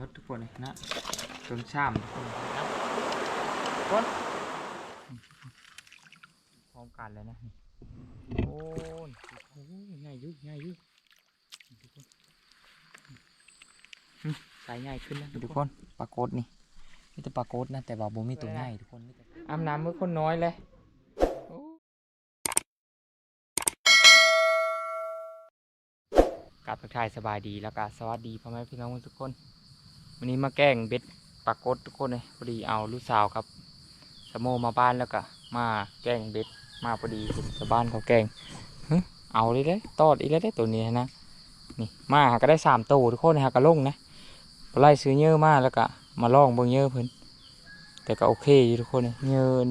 มดทุกคนเลยนะจนช่ำทุกคนนะทุกคนพร้อมกันเลยนะนี่โอ้ยโอ้ยง่ายอยุ่ง่ายอยุ่ทุกคนหึสายง่ายขึ้นแล้วทุกคนปลากดนี่นี่แต่ปลากดนะแต่ว่าบ่มีตัวง่ายทุกคนมีแต่อาบน้ำเมื่อคนน้อยเลยโอ้กลับทักทายสบายดีแล้วก็สวัสดีพ่อแม่พี่น้องทุกคน วันนี้มาแกล้งเบ็ดปากดทุกคนเลยพอดีเอาลูกสาวครับสโมมาบ้านแล้วก็มาแกล้งเบ็ดมาพอดีชาวบ้านเขาแกล้งเอาเลยได้ตอดอีกแล้วได้ตัวนี้นะนี่มาหาก็ได้สามตัวทุกคนนะฮะก็ลงนะไล่ซื้อเยอะมากแล้วก็มาลองเบิ่งเยอะเพิ่นแต่ก็โอเคอยู่ทุกคนเยอะ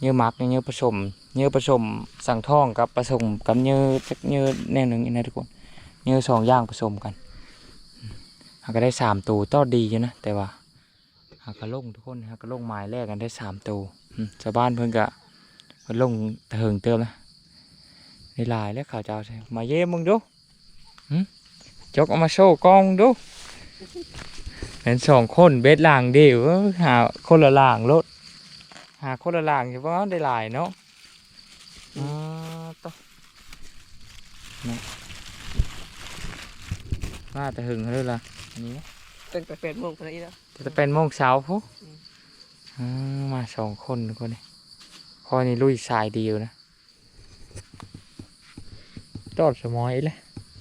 เยอะมักเยอะผสมเยอะผสมสั่งท่องกับผสมกับเยอะจักเยอะแนวหนึ่งนะทุกคนเยอะสองอย่างผสมกัน หาก็ได้สามตัวต่อดีอยู่นะแต่ว่าหากก็ลงทุกคนหากก็ลงไม้แรกกันได้สามตัวชาวบ้านเพิ่นก็เพิ่นลงเถิงเติมนะได้ลายแล้วข่าวเจ้าใช่มาเย่มมึงดูหึจกเอามาโชว์กล้องดูเป็นสองคนเบ็ดล่างเดียวหาคนละล่างรถหาคนละล่างเฉพาะได้หลายเนาะอ่าต่อนี่มาแต่หึงเลยล่ะ นนี้ตั้งแต่แปดโมงไปแล้วจะเป็นโมงเช้าพุอ่ามาสองคนทุกคนนี่คอยนี่ลุยสายเดียวนะจอดสมอยเลย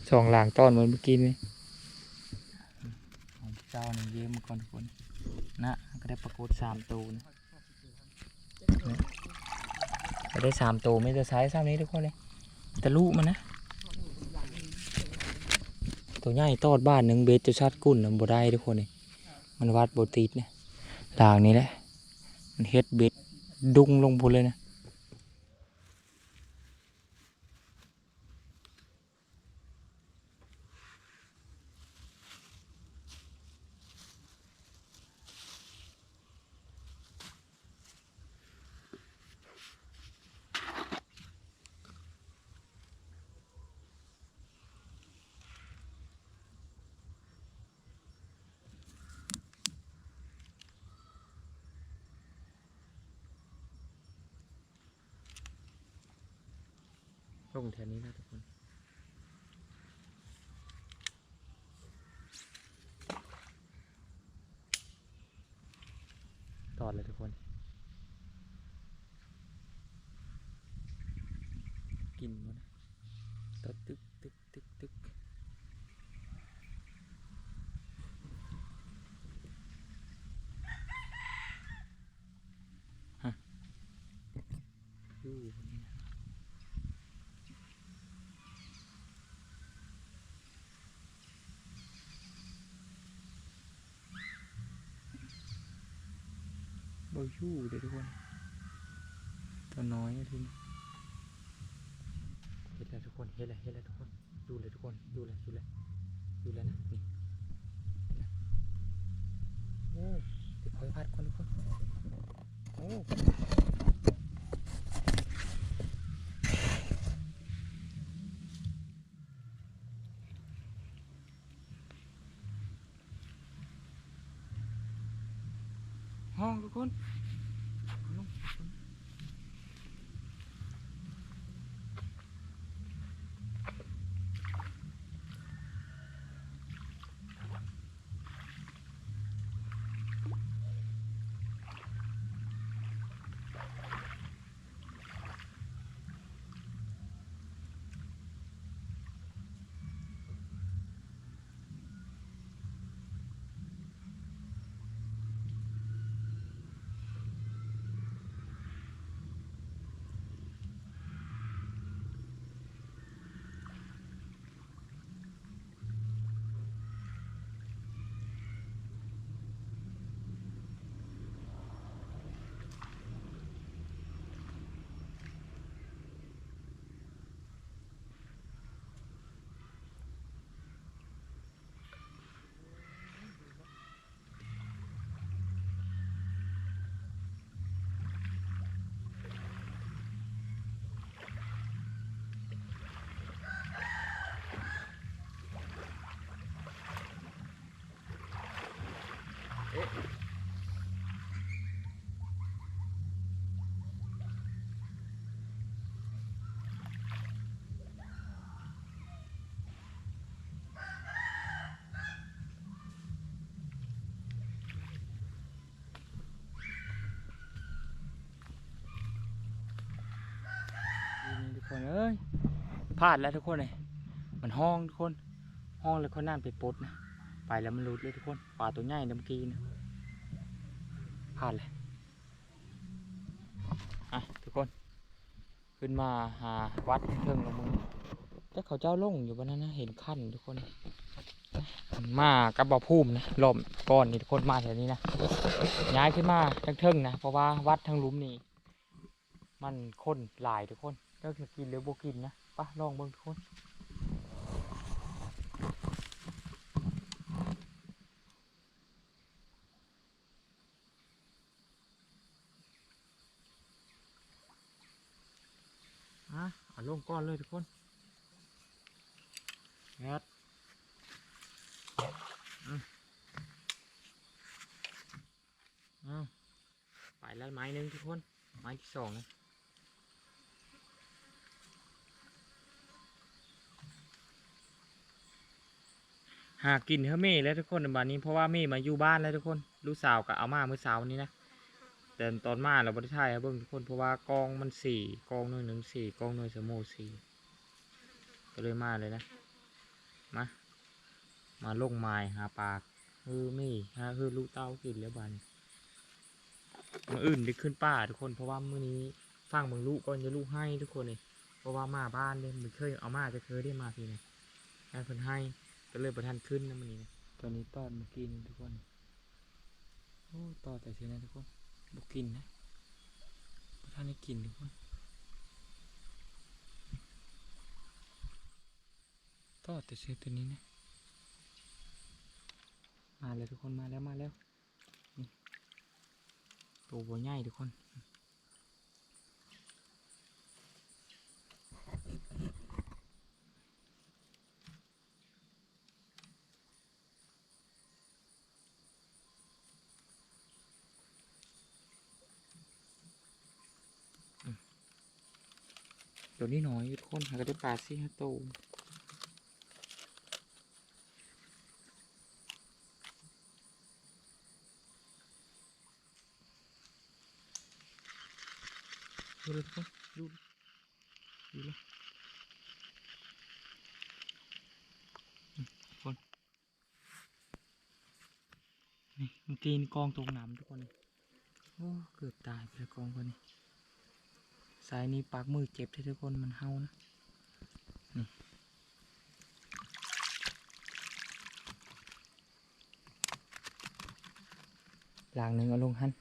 สองหลางตอนเหมือนเมื่อกี้นี่ของเจ้านี่เยี่ยมก่อนทุกคนนะก็ได้ปรากฏสามตัวนะนะก็ได้สามตัวไม่จะใช้ซ้ำนี้ทุกคนเลยแต่ลูกมันนะ ตัวใหญ่ตอดบ้านหนึ่งเบสจะชัดกุ้นนะบ่ได้ทุกคนเลยมันวัดโบติดเนี่ยหลางนี้แหละมันเฮ็ดเบ็ดดุงลงพุนเลยนะ ลงแถวนี้นะทุกคน ต อดเลยทุกคน กินมันตัดตึ๊บตึกตึกตึกฮะอยู่คนนี้นะ บาชูเลยทุกคน ตัวน้อยนะทีนี้เห็นแล้วทุกคนเห็นแล้วเห็นแล้วทุกคน ดูเลยทุกคน ดูเลยดูเลยดูเลยนะนี่โอ้เดี๋ยวคอยพัดก่อนทุกคน โอ้ ห้องทุกคน ลาดแล้วทุกคนเลยมันห้องทุกคน ห้องแล้วเขานั่นไปปดนะ ไปแล้วมันหลุดเลยทุกคนปลาตัวใหญ่เมื่อกี้นะพลาดเลยอะทุกคน ขึ้นมาหาวัดเพิ่งลงมึงแต่เขาเจ้าลงอยู่บนนั้นนะเห็นขั้นทุกคนมากับบ่อพุ่มนะลมก้อนนี่ทุกคนมาแถวนี้นะย้ายขึ้นมาทั้งเทิงนะเพราะว่าวัดทั้งลุ่มนี่มันคนหลายทุกคนเลิกจะกินหรือบ่กินนะ ปะลองเบิ่งทุกคนอะเอาลงก้อนเลยทุกคนแอดอืมอ้าวไปแล้วไม้หนึ่งทุกคน ไม้ที่สองนะ หากินเฮ้เม่แล้วทุกคนในบ้านนี้เพราะว่าเม่มาอยู่บ้านแล้วทุกคนลูกสาวกับเอามาเมื่อเช้านี้นะแต่ตอนมาเราไม่ได้ถ่ายให้เบิ่งทุกคนเพราะว่ากองมันสี่กองหน่วยหนึ่งสี่กองหน่วยสมโมสี่ก็เลยมาเลยนะมามาลงไม้หาปลาคือไม่หาคือลูกเต้ากินแล้วบานมืออื่นได้ขึ้นป่าทุกคนเพราะว่ามื้อนี้ฟังเมืองลูกก่อนจะลูกให้ทุกคนเลยเพราะว่ามาบ้านเลยมันเคยเอามาจะเคยได้มาทีนะให้เพิ่นให้ ก็เลยประทันขึ้นนะมื้อนี้นะตอนนี้ตอนเมื่อกี้นี่ทุกคนโอ้ต่อแต่เสียนะทุกคนบกินนะบ่ท่านได้กินทุกคนต่อแต่เชือตัวนี้นะมาแล้วทุกคนมาแล้วมาแล้วนี่ตัวบัวใหญ่ทุกคน ตัวนี้น้อยทุกคนหาก็ได้ปลาสี่ห้าตัวดูเลยทุกคนดูดูเลยอืมทุกคนนี่มื่อกี้นี่กองตรงน้ำทุกคนโอ้เกือบตายไปแล้วกองคนนี้ สายนี้ปากมือเจ็บทุกคนมันเฮานะหลางหนึ่งเอาลงหัน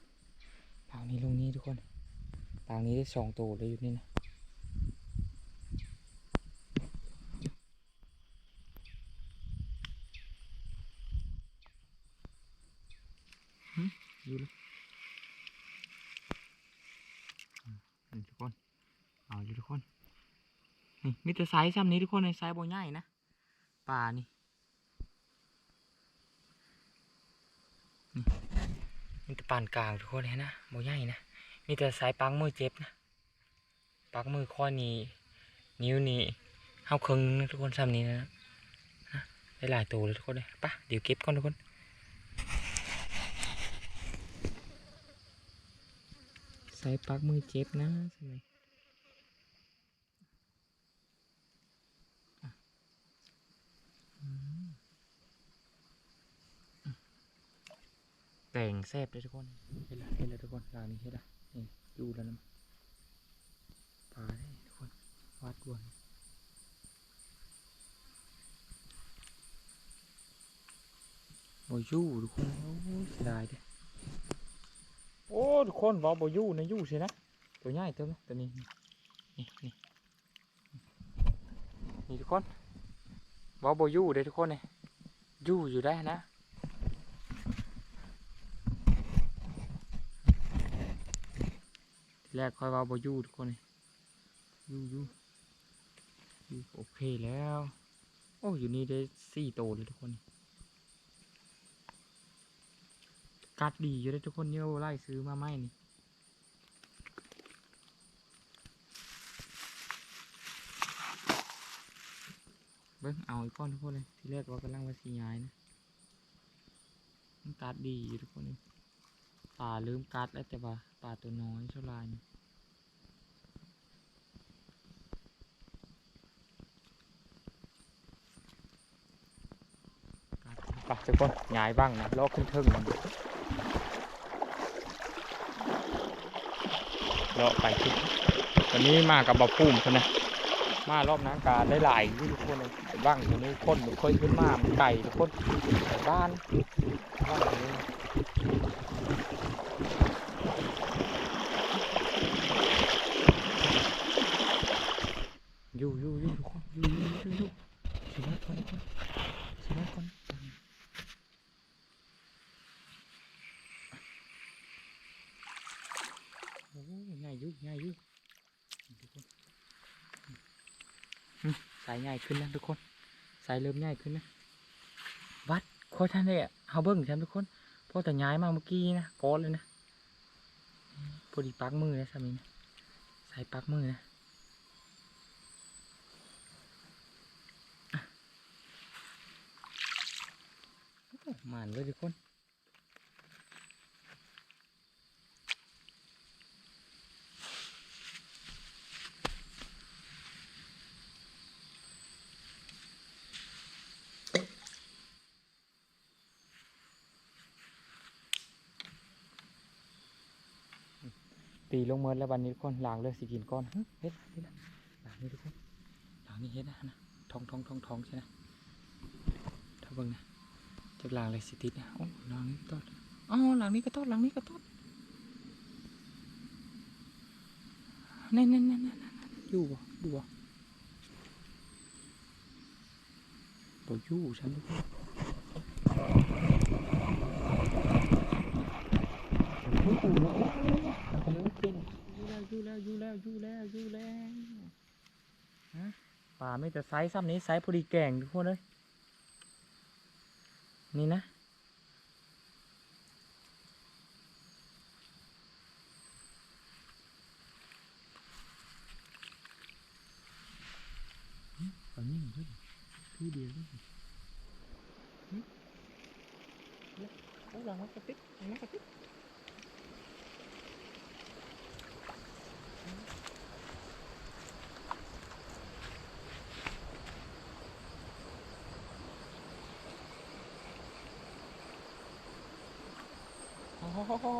ปากนี้ลงนี้ทุกคนปากนี้ได้สองตัวเลยอยู่นี่นะหึอยู่เลยอืมนี่ทุกคน เอยู่ทุกคน นี่มีแต่ไซส์ซ้ำนี้ทุกคนในไซส์บ่ใหญ่นะปลานี่มีแต่ปานกลางทุกคนเห็นนะบ่ใหญ่นะมีแต่ไซส์ปังมือเจ็บนะปักมือข้อนี้นิ้วนี้เฮาครึ่งนะทุกคนซ้ำนี้นะได้หลายตัวเลยทุกคนเลยไปะเดี๋ยวเก็บก่อนทุกคนไซส์ปักมือเจ็บนะสมั แต่งแซบเลยทุกคนเห็นแล้วเห็นแล้วทุกคนลานี้เห็นแล้วนี่อยู่แล้วนะปลาเนี่ยทุกคนวาดดวนบอยูทุกคนโอ้ยเสียดายเด้โอ้ทุกคนบอกบอยูนะอยู่สินะตัวใหญ่ตัวนี้ตัวนี้นี่นี่นี่ทุกคนบอกบอยูเลยทุกคนเนี่ยอยู่อยู่ได้นะ แรกค่อยว่าบอยู่ทุกคนนี่อยู่อยู่ยู่โอเคแล้ว โอ้อยู่นี่ได้สี่โตวเลยทุกคนนี่กัดดีอยู่เลยทุกคนเนี่ยไล่ซื้อมาไม่นี่เบิ้งเอาอีกก้อนทุกคนเลย ทีแรกว่ากำลังว่าสีย้ายนะมันกัดดีอยู่ทุกคนนี่ ป่าลืมกัดแล้วแต่ว่าป่าตัวน้อยเท่าไรปะทุกคนย้ายบ้างนะลอกขึ้นเทิงมันเลาะไปทุกวันนี้มากับบ่อพุ่มใช่ไหมมารอบน้ำการได้หลายทุกคนบ้างตัวนี้คนหนูค่อยขึ้นมาไก่ทุกคนไก่บ้านบ้านนี้ ง่ายขึ้นนะทุกคนสายเริ่มง่ายขึ้นนะวัดโคท่านเนี่ยเฮาเบิ้งฉันทุกคนเพราะแต่ย้ายมาเมื่อกี้นะก้อนเลยนะพอดีปักมือนะสามีนะสายปักมือนะหมานเลยทุกคน ตีลงเมินแล้ววันนี้ทุกคนหลางเลยสิกินก้อนเฮ็ดเฮ็ดนะล้างนี่ทุกคนหลางนี่เฮ็ดนะนะทองทองทองทองใช่ไหมถ้าเบิ่งนะจากหลังเลยสิติดนะโอ้หลังนี้ก็ตอดอ๋อหลังนี้ก็ตอดหลังนี้ก็ตอดนั่นนั่นนั่นนั่นนั่นอยู่บ่อยู่บ่บ่อยู่ฉันทุกคน อยู่แล้วอยู่แล้วอยู่แล้วอยู่แล้วฮะป่าไม่แต่ไซส์ซ้ำนี้ไซส์พอดีแก่งทุกคนเลยนี่นะตอนนี้มันด้วยคือเดียวด้วยโอ้หลังมันกระติกหลังมันกระติกโอ้โหฮะ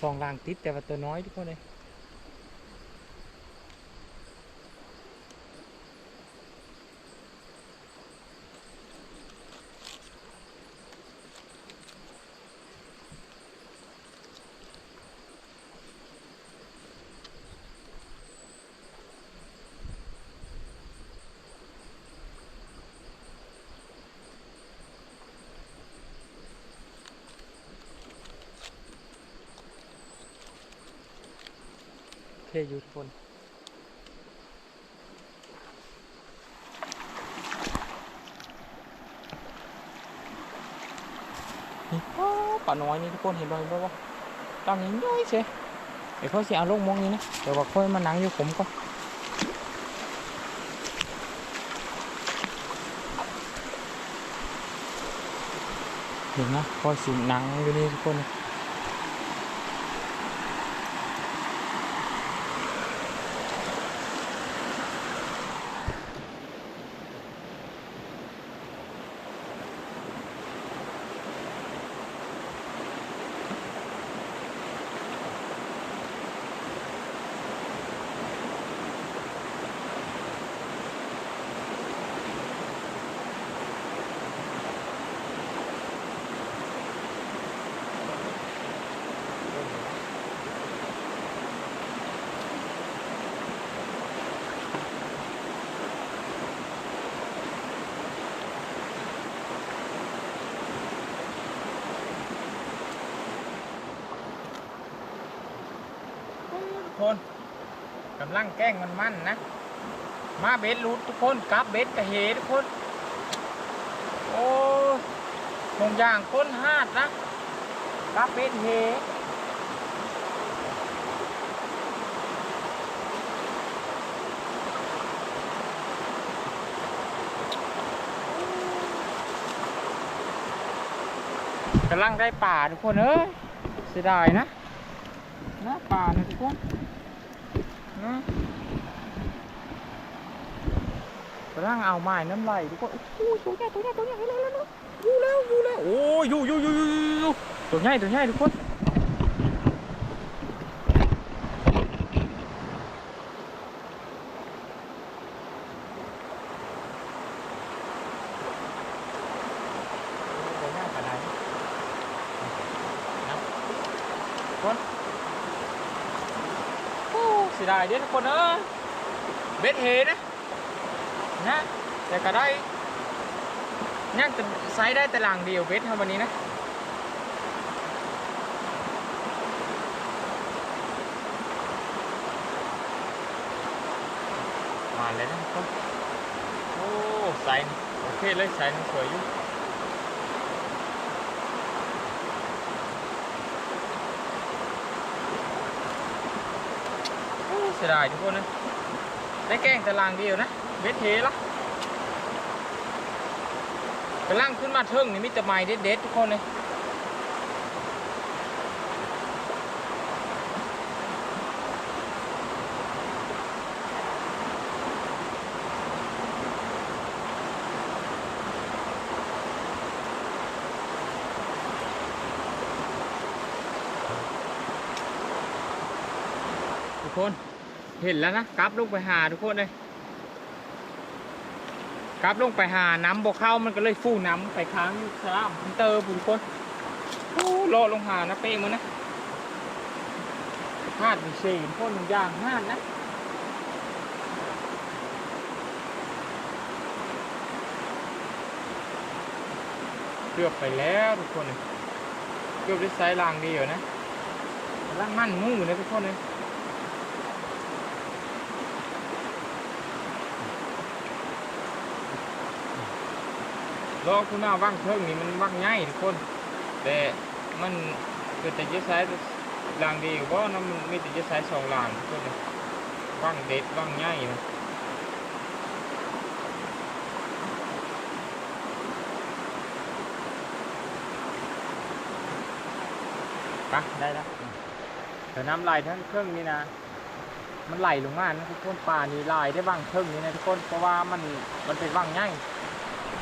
สองลางติดแต่ว่าตัวน้อยทุกคนเลย เท่อยู่ทุกคน นี่ป้าป่า น้อยนี่ทุกคนเห็นบ่เห็นบ่วะตั้งนี้น้อยเชียเดี๋ยวเขาสิเอาลงมองนี้นะเดี๋ยวว่าค่อยมานังอยู่ผมก็เห็นนะค่อยสินั่งอยู่นี่ทุกคนนะ ทุกคนกำลังแกล้งมันมั่นนะ มาเบสรูดทุกคนกลับเบสกระเหทุกคน โอ้ยคงอย่างก้นหาดนะกลับเบสเฮกำลังได้ป่าทุกคนเอ้ยเสียดายนะนะป่านะทุกคน นะำลังเอาไม้น้ำไหลทุกคนโอ้ยตัวใหญ่ตัวใหญ่ตัวใหญ่เร็วเร็วเร็วอยู่แล้วอยู่แล้วโอ้ยอยู่อยู่อยู่อยู่อยู่อยู่ตัวใหญ่ตัวใหญ่ทุกคนตัวใหญ่ขนาดไหนนะทุกคน สียดายเด้ทุกคนเอ้ยเบ็ดเฮนะนะแต่ก็ได้ยังแต่ไซส์ได้แต่หลังเดียวเบ็ดเท่าวันนี้นะมาเลยนะทุกคนโอ้ไซส์นี่โอเคเลยไซส์นี่สวยอยู่โอ้เสียดายทุกคนนะ ได้แกล้งแต่หลังเดียวนะเบ็ดเฮละกำลังขึ้นมาเทิงนี่มิตรไม้เด็ดๆทุกคนเลยทุกคน เห็นแล้วนะกราฟลงไปหาทุกคนเลยกราฟลงไปหาน้ำบกเข้ามันก็เลยฟู่น้ำไปค้างสลามเตอร์บุญคนโอ้โลลงหานะเป้มันนะพลาดมีเชนพ่นย่างห้านนะเกือบไปแล้วทุกคนเลยเกือบได้ไซส์ลางดีอยู่นะล่างมั่นมือนะทุกคนเลย ลอกขึ้นมาว่างเทิงนี่มันว่างง่ายทุกคน แต่มันเกิดแต่จะใช้ลางดีว่าน้ำมันมีแต่จะใช้สองลางทุกคนว่างเด็ดว่างง่ายนะไปได้แล้วแต่น้ำไหลทั้งเครื่องนี่นะ มันไหลลงมานะทุกคนป่านี่ไหลได้ว่างเทิงนี่นะทุกคนเพราะว่ามันมันเป็นว่างง่าย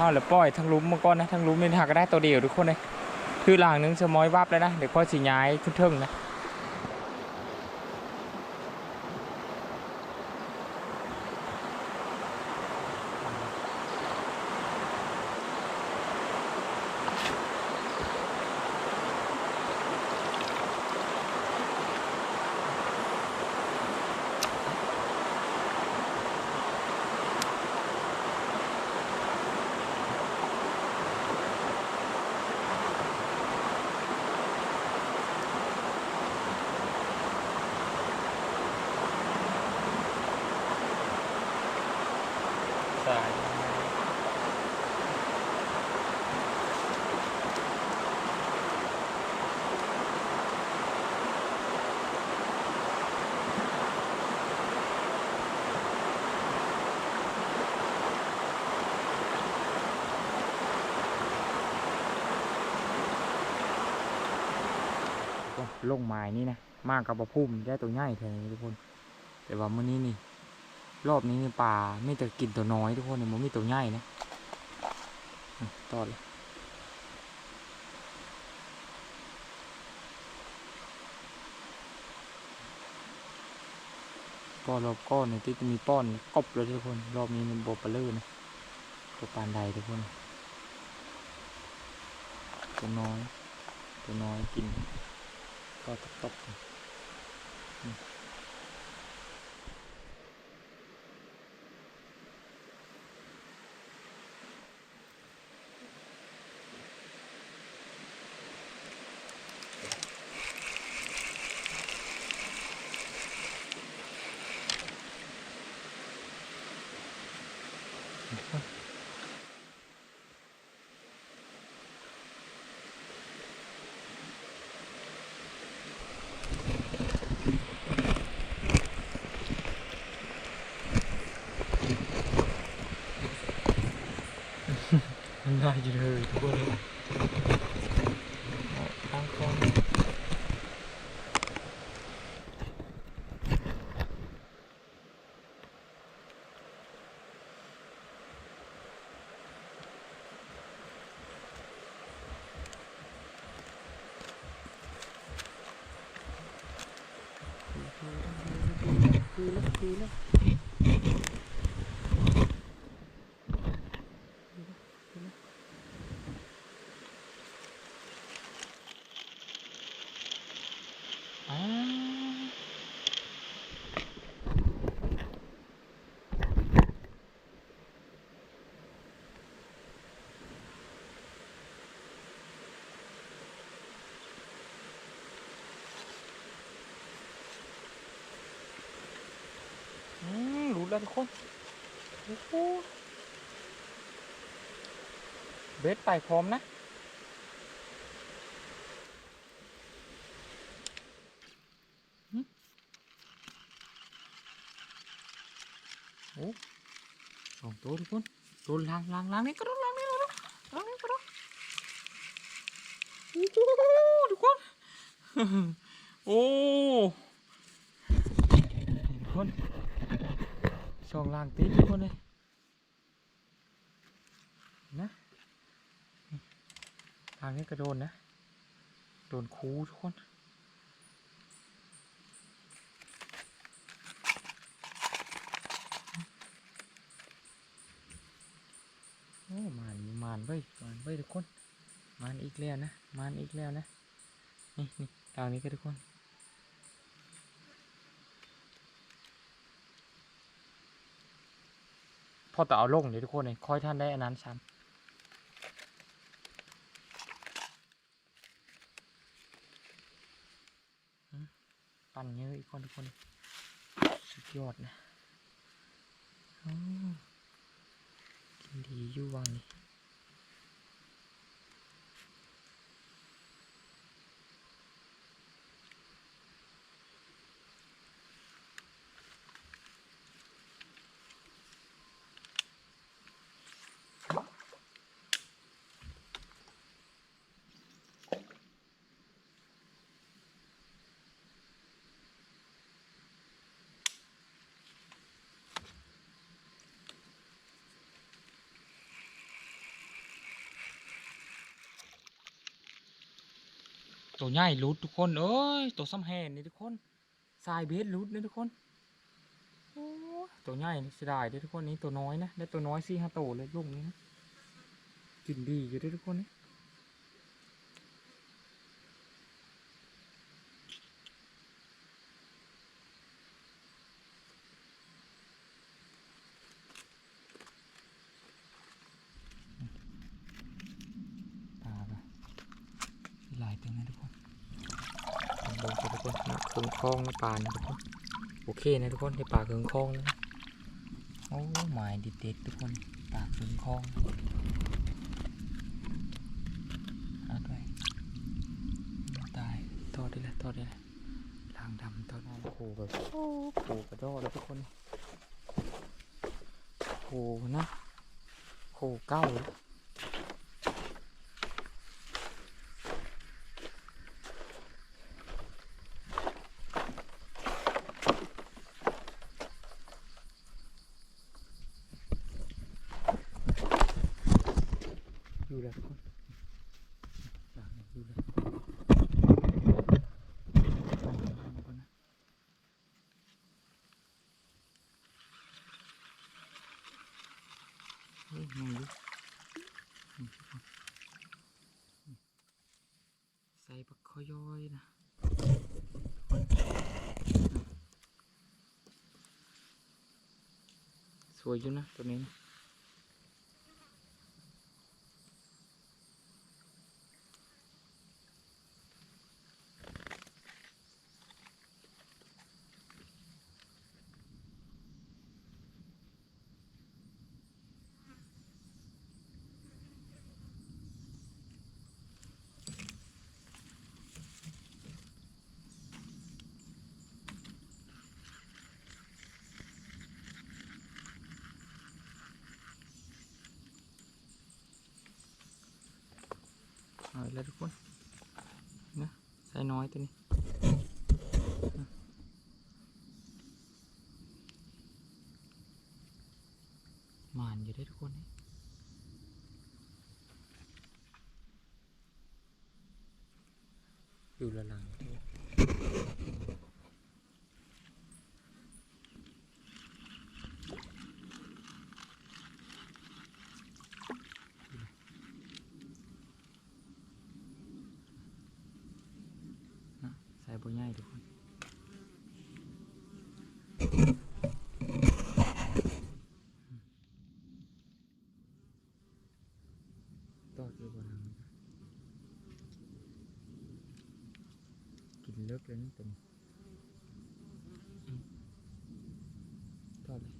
เอาแล้วปล่อยทั้งลุมมาก่อนนะทั้งลุมนี่หาก็ได้ตัวเดียวทุกคนเลยคือหลังนึงจะมอยวับแล้วนะเดี๋ยวค่อยสีย้ายขึ้นเทิงนะ สายลงไม้นี่นะมากกับบะพุ่มได้ตัวใหญ่แทนทุกคน แต่ว่ามื้อนี้นี่ รอบนี้นี่ปลาไม่แต่กินตัวน้อยทุกคนเนี่ยมันมีตัวใหญ่นะอืมตอเลยป้อนรอบก้อนเนี่ยที่จะมีป้อนกบเลยทุกคน รอบนี้มันบวปลาลื่นนะตัวปานใดทุกคน ตัวน้อย ตัวน้อยกิน ก็ตบตกตก not get hurt. You. แล้วทุกคนโอ้โหเบสไปพร้อมนะ โอ้สองตัวทุกคน ตัวล้างล้างล้างนี่ก็โดนล้างนี่ก็โดนล้างนี่ก็โดนโอ้โหทุกคน โอ้ทุกคน สองล้างติดทุกคนเลยนะทางนี้ก็โดนนะ โดนคูทุกคนโอ้มานมานเว้ยมานเว้ยทุกคนมานอีกแล้วนะมานอีกแล้วนะนี่นี่ทางนี้ก็ทุกคน พอต่อเอาลงเดี๋ยวทุกคนเลยคอยท่านได้อันนั้นซ้ำปั่นเยอะอีกคนทุกคนสุดยอดนะอกินดีอยู่วังนี่ ตัวใหญ่รูดทุกคน เอ้ย ตัวซ้ำแหนนี่ทุกคนทรายเบสรูดนี่ทุกคนตัวใหญ่เสียดายด้อทุกคนนี้ตัวน้อยนะได้ตัวน้อยสี่ห้าตัวเลยลูกนี้นะกินดีอยู่ด้วยทุกคนนี่ลาปะหลายตัวนะทุกคนลงไปทุก คืองคล้องนะปลานะทุกคนโอเคนะทุกคนในปลาคืองคล้องนะโอ้หมายเด็ดๆทุกคนป่ากถึงคลองหาด้วยตายทอดได้แล้วทอดได้แล้วลางดำทอดได้แล้โอ้แบบโอ้โหกระโดดแล้วทุกคนโอ้นะโอ้เก้าเลย อยู่แล้วทุกคนหลังเนี่ยอยู่แล้วเอาเอาเอาก่อนนะเฮ้ยมองดูนี่ทุกคนนี่ใส่ปักคอยอยนะสวยอยู่นะตัวนี้นะ แล้วทุกคนนะใส่น้อยตัวนี้มานอยู่ได้ทุกคนนี่อยู่ละลังด้วย กเลยนี่ตัวนี้อืมทอดเลย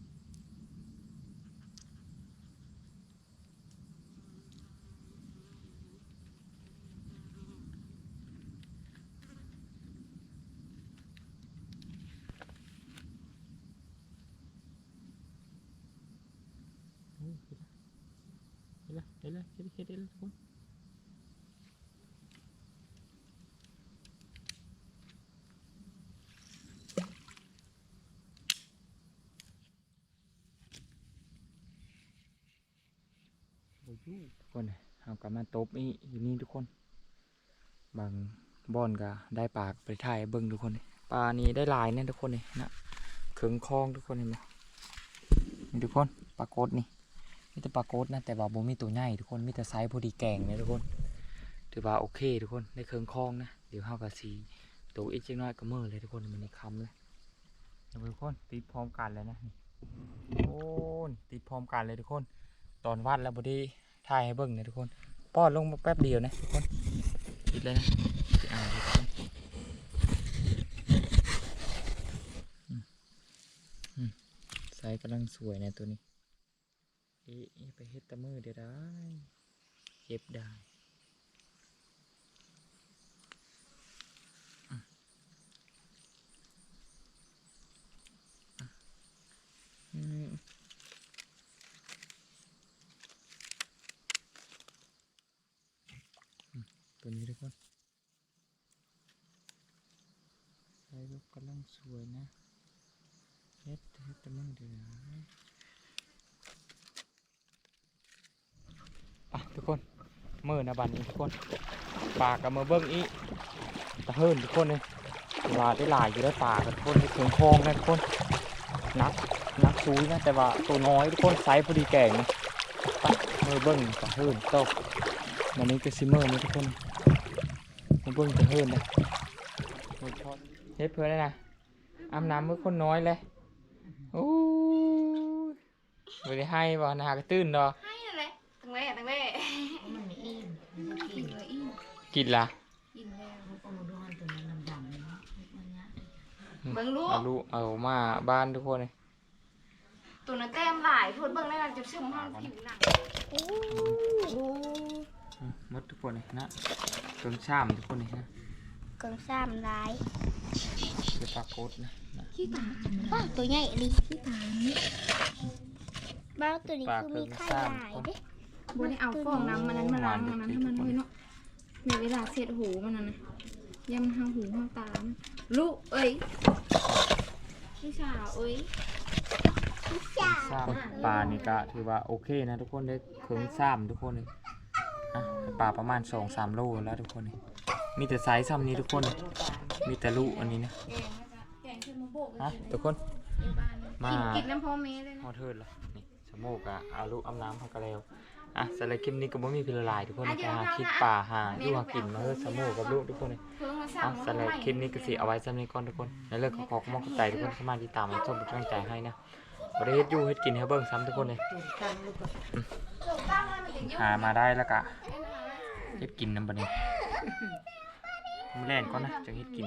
โอ้ยเห็นแล้วเห็นแล้วเห็นแล้วเห็นแล้วเห็นแล้ว ทุกคนเอากลับมาตบนี่อยู่นี่ทุกคน บางบ่อนก็ได้ปลากไปถ่ายเบิ้งทุกคนปลานี้ได้ลายเนี่ยทุกคนเลยนะเขิงคลองทุกคนเห็นไหมทุกคนปลาโกดนี่มีแต่ปลาโกดนะแต่ว่าบ่มีตัวใหญ่ทุกคนมีแต่ไซส์พอดีแกงเนี่ยทุกคนถือว่าโอเคทุกคนได้เขิงคลองนะเดี๋ยวเฮากับสีตัวอีกจักน้อยก็มือเลยทุกคนมันนี่คำเลยทุกคนติดพร้อมกันเลยนะโอ้ติดพร้อมกันเลยทุกคน ตอนวาดแล้วบอดี ถ่ายให้เบิ่งเนี่ยทุกคนป้อนลงมาแป๊บเดียวนะทุกคนปิดเลยนะอ่าทุกคนอืมอืมไซส์กำลังสวยนะตัวนี้อีไปเฮ็ดตะมือเดี๋ยวได้เก็บได้อืมอืม ตัวนี้ทุกคนใช้ลูกกำลังสวยนะเฮ็ดเฮ็ดตะมึงเดี๋ยวอะทุกคนเมื่อนะบันนี้ทุกคนปากกับมือเบิ้งอีตะเฮินทุกคนเลยว่าได้หลายอยู่ได้ปากกับทุกคนได้เพียงคลองนะทุกคนนักนักซูยนะแต่ว่าตัวน้อยทุกคนไซส์พอดีแก่งนะมือเบิ้งตะเฮินโตวันนี้ก็ซิเมอร์นี่ทุกคน เบิ่งจะเฮิรนนะเฮ็ดเพื่อนเลยนะอาบน้ำมือคนน้อยเลยโอ้ยไม่ได้ให้บ่นะหากระตื้นดอกให้อะไรตั้งแร่ตั้งแร่มันไม่อิ่มมันก็กิกินนเลยอีกกินละกินแล้วมันก็มาดูให้ตัวนั้นดำๆเนาะมันเนี้ยเบิ่งลูกเอาลูกเอามาบ้านทุกคนเลยตัวนั้นแต้มหลายพูดเบิ่งได้กันจะชุ่มห้องผิวหนังโอ้โหอืมหมดทุกคนเลยนะ เครื่องช่ามทุกคนเลยนะกองซ้ำร้ายคือปลาโคตรนะนะขี้ตาบ้าตัวใหญ่ดิขี้ตานี่บ้าตัวนี้คือมีไข่หลายเด้บัวได้เอาฟองน้ำมันนั้นมาล้างมันนั้นให้มันเลยเนาะในเวลาเสร็จหูมันน่ะนะยำห้าหูห้าตามลูกเอ้ยพี่สาวเอ้ยจ้าช่ามปลานี่ก็ถือว่าโอเคนะทุกคนได้เครื่องช่ามทุกคนเลย อะปลาประมาณสองสามโลแล้วทุกคนเลยมีแต่ไซส์ซ้ำนี้ทุกคนเลยมีแต่ลูกอันนี้นะแกงนะจ๊ะแกงขึ้นมาโบกเลยอะทุกคนอยู่บ้านมากินกินน้ำพ่อเมย์เลยพนะอเทิดละนี่สโมกอะเอาลูกอำน้ำพักกะแล้วอะสำหรับคลิปนี้ก็บ่มีพิลลายทุกคนไปหาคลิปป่าหาอยู่หากินมาเฮ้สโมกกับลูกทุกคนเลยเพิ่งมาอะสั่งสำหรับคลิปนี้ก็สิเอาไว้สำนี้ก่อนทุกคนในเรื่องของขอขอบคุณใจทุกคนเข้ามาติดตามและชมเป็นกำลังใจให้นะบริเฮ็ดอยู่เฮ็ดกินให้เบิ่งซ้ำทุกคนเลย ถูกตั้งลูกก็ถูกต้องเลยมันถึงยุ่งหามาได้แล้วก็เฮ็ดกินนำบัดนี้มื้อแรกก่อนนะจังเฮ็ดกิน